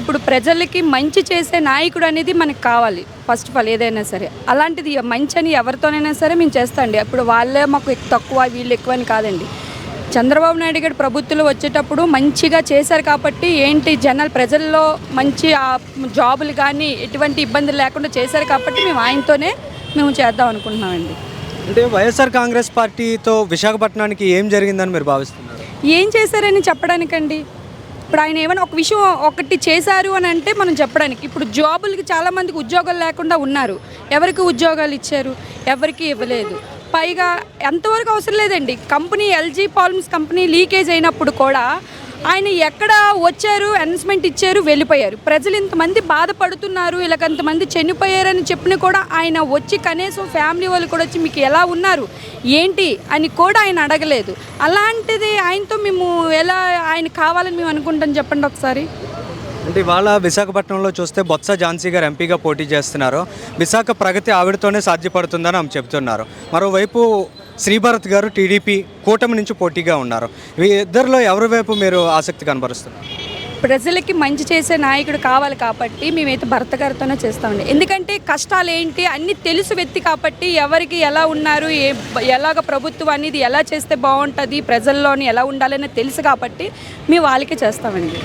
ఇప్పుడు ప్రజలకి మంచి చేసే నాయకుడు అనేది మనకు కావాలి. ఫస్ట్ ఆఫ్ ఆల్ ఏదైనా సరే. అలాంటిది మంచి అని ఎవరితోనైనా సరే మేము చేస్తాండి. ఇప్పుడు వాళ్ళే మాకు తక్కువ వీళ్ళు ఎక్కువ అని కాదండి. చంద్రబాబు నాయుడు గారి ప్రభుత్వంలో వచ్చేటప్పుడు మంచిగా చేశారు కాబట్టి ఏంటి జనాలు ప్రజల్లో మంచి ఆ జాబులు కానీ ఎటువంటి ఇబ్బందులు లేకుండా చేశారు కాబట్టి మేము ఆయనతోనే మేము చేద్దాం అనుకుంటున్నామండి. అంటే వైఎస్ఆర్ కాంగ్రెస్ పార్టీతో విశాఖపట్నానికి ఏం జరిగిందని మీరు భావిస్తున్నారు? ఏం చేశారని చెప్పడానికండి? ఇప్పుడు ఆయన ఏమైనా ఒక విషయం ఒకటి చేశారు అని అంటే మనం చెప్పడానికి. ఇప్పుడు జాబులకి చాలామందికి ఉద్యోగాలు లేకుండా ఉన్నారు. ఎవరికి ఉద్యోగాలు ఇచ్చారు? ఎవరికి ఇవ్వలేదు. పైగా ఎంతవరకు అవసరం లేదండి. కంపెనీ ఎల్జీ పాల్మ్స్ కంపెనీ లీకేజ్ అయినప్పుడు కూడా ఆయన ఎక్కడ వచ్చారు అనౌన్స్మెంట్ ఇచ్చారు వెళ్ళిపోయారు. ప్రజలు ఇంతమంది బాధపడుతున్నారు ఇలాగంతమంది చనిపోయారని చెప్పిన కూడా ఆయన వచ్చి కనీసం ఫ్యామిలీ వాళ్ళు కూడా వచ్చి మీకు ఎలా ఉన్నారు ఏంటి అని కూడా ఆయన అడగలేదు. అలాంటిది ఆయనతో మేము ఎలా ఆయన కావాలని మేము అనుకుంటాం చెప్పండి ఒకసారి. అంటే ఇవాళ విశాఖపట్నంలో చూస్తే బొత్స ఝాన్సీ గారు ఎంపీగా పోటీ చేస్తున్నారు. విశాఖ ప్రగతి ఆవిడతోనే సాధ్యపడుతుందని ఆమె చెబుతున్నారు. మరోవైపు శ్రీభరత్ గారు టీడీపీ కూటమి నుంచి పోటీగా ఉన్నారు. ఇద్దరిలో ఎవరి వైపు మీరు ఆసక్తి కనబరుస్తున్నారు? ప్రజలకి మంచి చేసే నాయకుడు కావాలి కాబట్టి మేమైతే భర్త గారితోనే చేస్తామండి ఎందుకంటే కష్టాలు ఏంటి? అన్నీ తెలుసు వ్యక్తి కాబట్టి ఎవరికి ఎలా ఉన్నారు? ఏ ఎలాగ ప్రభుత్వం అనేది ఎలా చేస్తే బాగుంటుంది? ప్రజల్లోని ఎలా ఉండాలని తెలుసు కాబట్టి మేము వాళ్ళకే చేస్తామండి.